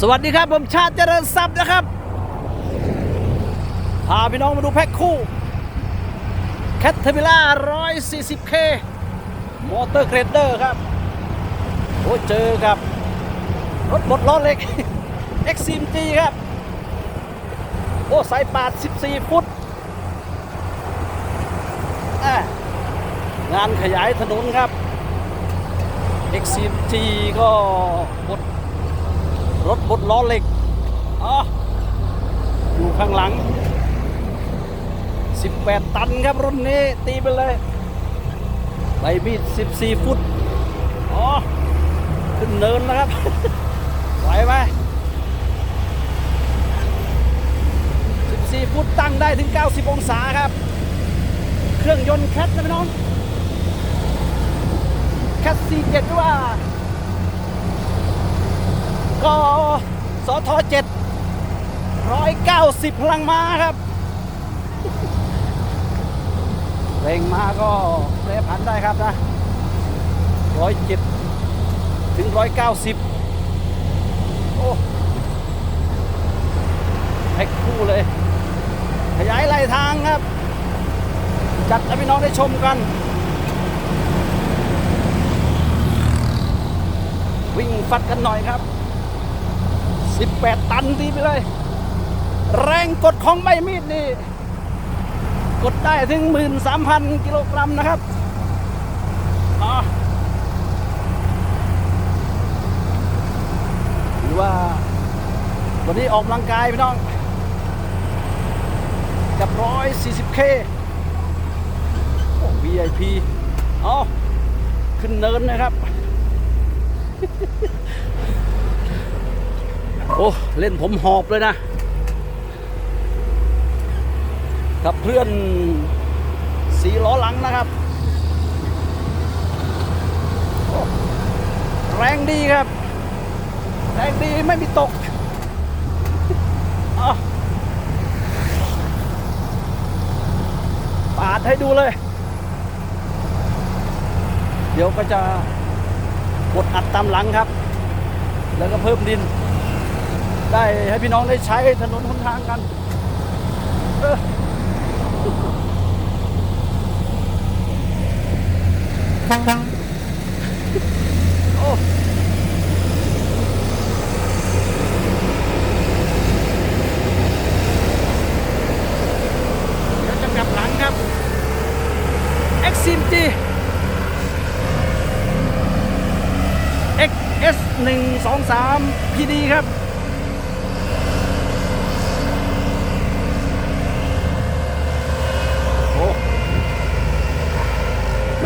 สวัสดีครับผมชาติเจริญทรัพย์นะครับ พาพี่น้องมาดูแพ็คคู่แคทเทอร์ล่า 140K มอเตอร์เกรเดอร์ครับโอ้เจอกับ รถบดล้อเล็ก XCMG ครับ โอ้สายปาด 14 ฟุต งานขยายถนนครับ XCMG ก็บด รถบดล้อเหล็กอ๋ออยู่ข้างหลัง 18 ตันครับรุ่นนี้ตีไปเลยใบมีด 14 ฟุต อ๋อ ขึ้นเนินนะครับ ไหวไหม14 ฟุตตั้งได้ถึง 90 องศาครับ เครื่องยนต์แคทนะพี่น้องแคท C7 หรือว่า ก็สทเจ็ดร้อยเก้าสิบพลังม้าครับเร่งมาก็แปรผันได้ครับนะร้อยเจ็ดถึงร้อยเก้าสิบโอ้แพ็คคู่เลย ขยายไหลทางครับ จัดให้พี่น้องได้ชมกัน วิ่งฟัดกันหน่อยครับ 18 ตันดีไปเลย แรงกดของใบมีดนี่ กดได้ถึง 13,000 กิโลกรัมนะครับอ๋อหรือว่า วันนี้ออกกำลังกายพี่น้อง กับ 140K โอ้ VIP อ๋อขึ้นเนินนะครับ โอ้เล่นผมหอบเลยนะกับเพื่อนสีล้อหลังนะครับแรงดีครับ แรงดีไม่มีตกอ้าวปาดให้ดูเลย เดี๋ยวก็จะกดอัดตามหลังครับ แล้วก็เพิ่มดิน ได้ให้พี่น้องได้ใช้ถนนหนทางกันเออโอ้เดี๋ยวจะกลับหลังครับ XMG XS 1 2 3 PD ครับ โอ้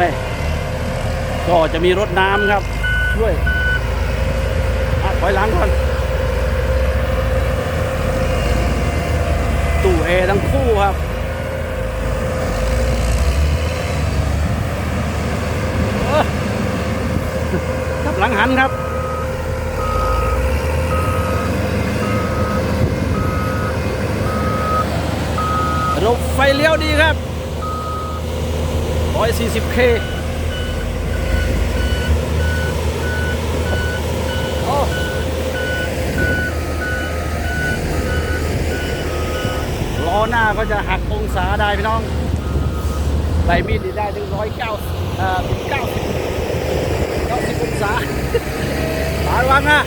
ไม่ก็จะมีรถน้ำครับ ช่วยอถอยหลังก่อน ตู้เอร์ทั้งคู่ครับกับหลังหันครับระบบไฟเลี้ยวดีครับ 140K โอ้ล้อหน้าก็จะหักองศาได้พี่น้องใบมีดนี่ได้ถึง109เก้าเอ่อถึง90 90องศาตาวังนะ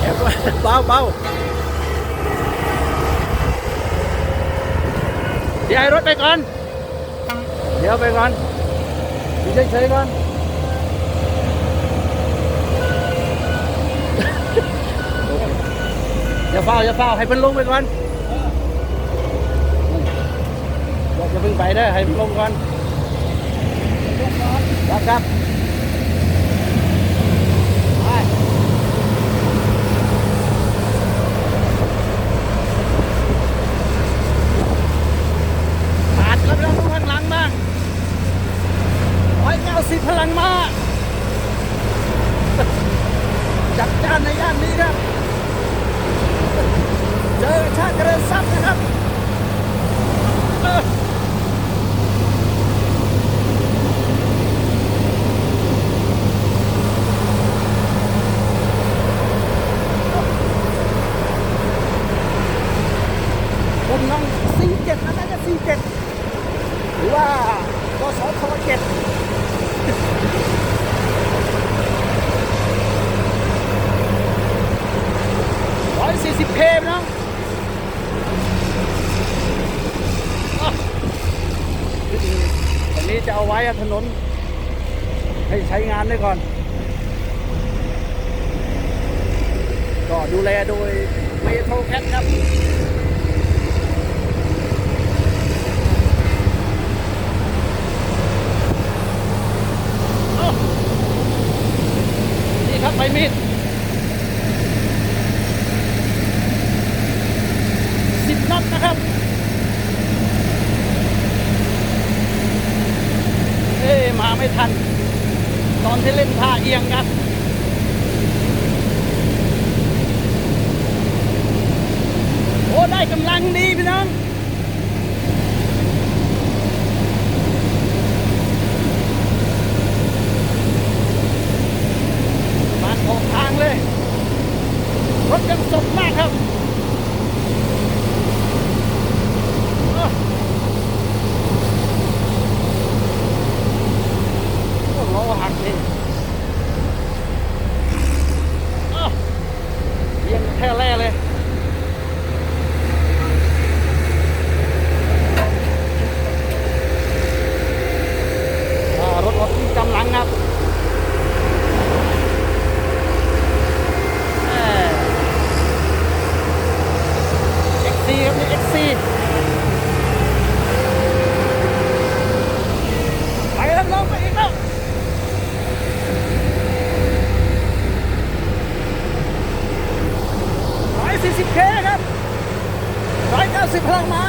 แอบด้วยเบาเบาเดี๋ยวให้รถไปก่อน เดี๋ยวไปก่อนอยู่เฉยๆก่อนอย่าเฝ้าอย่าเฝ้าให้เพิ่นลงไปก่อนอย่าเพิ่งไปเด้อให้เพิ่นลงก่อนครับครับ 80 พลังมากจัดจ้านในย่านนี้นะเจอชาติเริญทรัพนะครับผมน้อง47นะน่าจะ47หรือว่าก็สองทด ร้อยสี่สิบเคน้องอะอันนี้จะเอาไว้ถนน ให้ใช้งานได้ก่อน ก็ดูแลโดยเมโทรแคทครับ อ้าวนี่ครับใบมีดสิบน็อตนะครับ เอ๊ะ มาไม่ทัน ตอนที่เล่นท่าเอียงกันโอ้ได้กำลังดีพี่น้อง บานออกทางเลย รถยังสดมากครับเอ้อโอ้ล้อหักนี่เอ้อเอียงแค่แร่เลย อ่ารถรถที่กำลังครับ เอ็กซีครับนี่เอ็กซีไปแล้วน้องไปอีกแล้วร้อยสี่สิบเคครับร้อยเก้า สิบพลังมา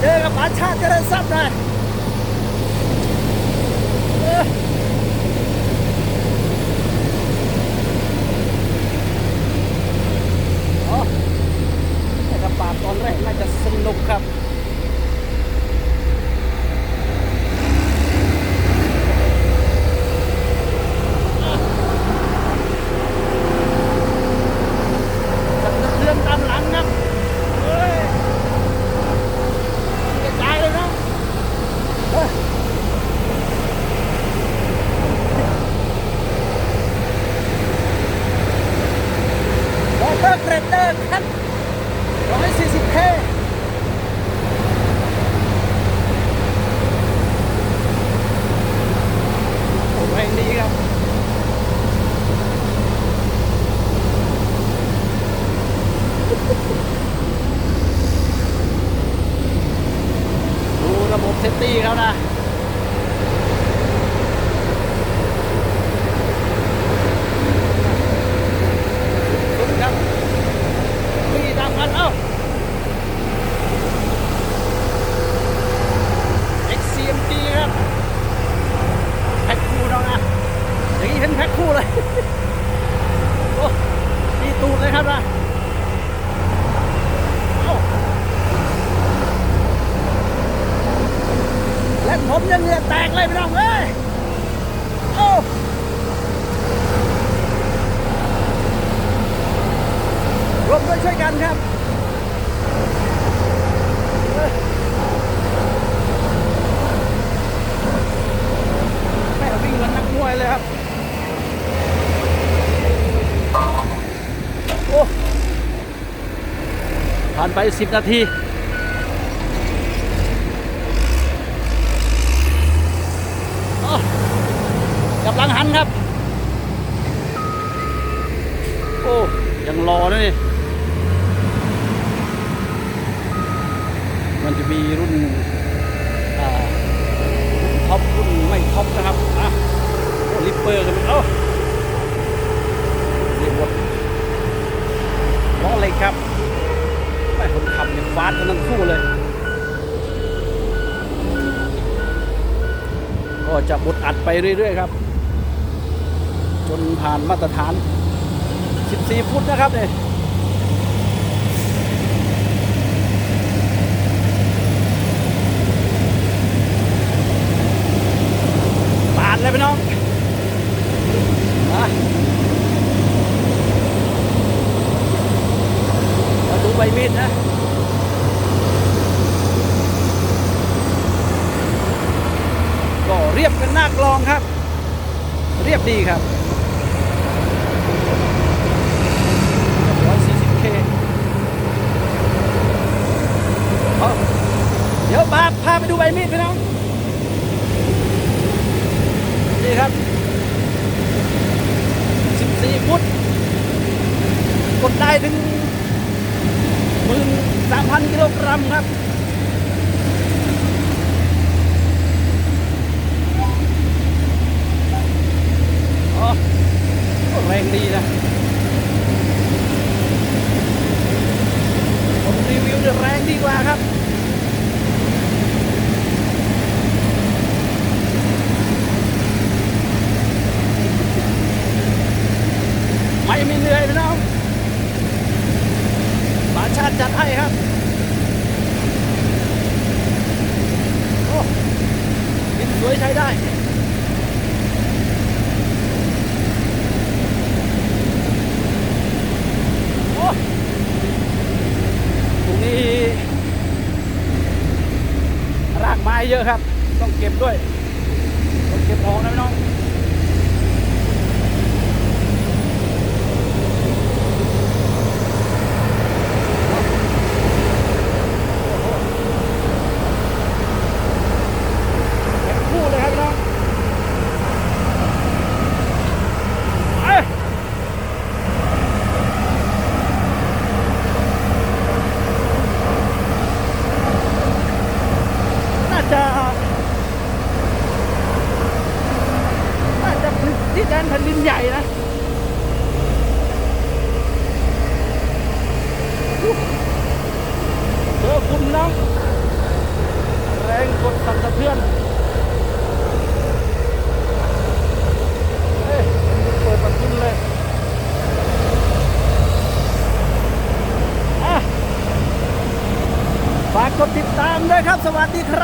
เจอกับอาชาติเจริญทรัพย์เลยเอออ๋อ แต่กระปาดตอนแรกน่าจะสนุกครับ สันสะเทือนตามหลังครับ เฮ้ยกระจายเลยเนาะเฮ้ยมอเตอร์เกรดเดอร์ครับ ร้อยสี่สิบเคโอ้เพลงดีครับ ดูระบบเซฟตี้เขานะ สุดครับมีตามกันเอ้า XCMG ครับ แพ็คคู่น้องนะอย่างนี้เห็นแพ็คคู่เลย โอ้ดีตูดเลยครับนะเอ้า เล่นผมยังเหงื่อแตกเลยพี่น้องเอ้ยโอ้รวมด้วยช่วยกันครับแม่วิ่งเหมือนนักมวยเลยครับ โอ้ ผ่านไปสิบนาที อกำลังหันครับ โอ้ยังรอนะนี่มันจะมีรุ่นท็อปรุ่นไม่ท็อปนะครับอะลิปเปอร์กันเอ้าเรียกว่าล้อเล็กครับไม่คนขับเนี่ยฟาดกันทั้งคู่เลย ก็จะบดอัดไปเรื่อย ๆ ครับ จนผ่านมาตรฐาน 14 ฟุตนะครับเนี่ยปาดเลยพี่น้องมาดูใบมีดนะก็เรียบกันหน้ากลองครับ เรียบดีครับ vai me virar อาจจัดให้ครับโอ้ดินสวยใช้ได้โอ้ตรงนี้ รากไม้เยอะครับ ต้องเก็บด้วย ต้องเก็บออกนะพี่น้อง สวัสดีครับ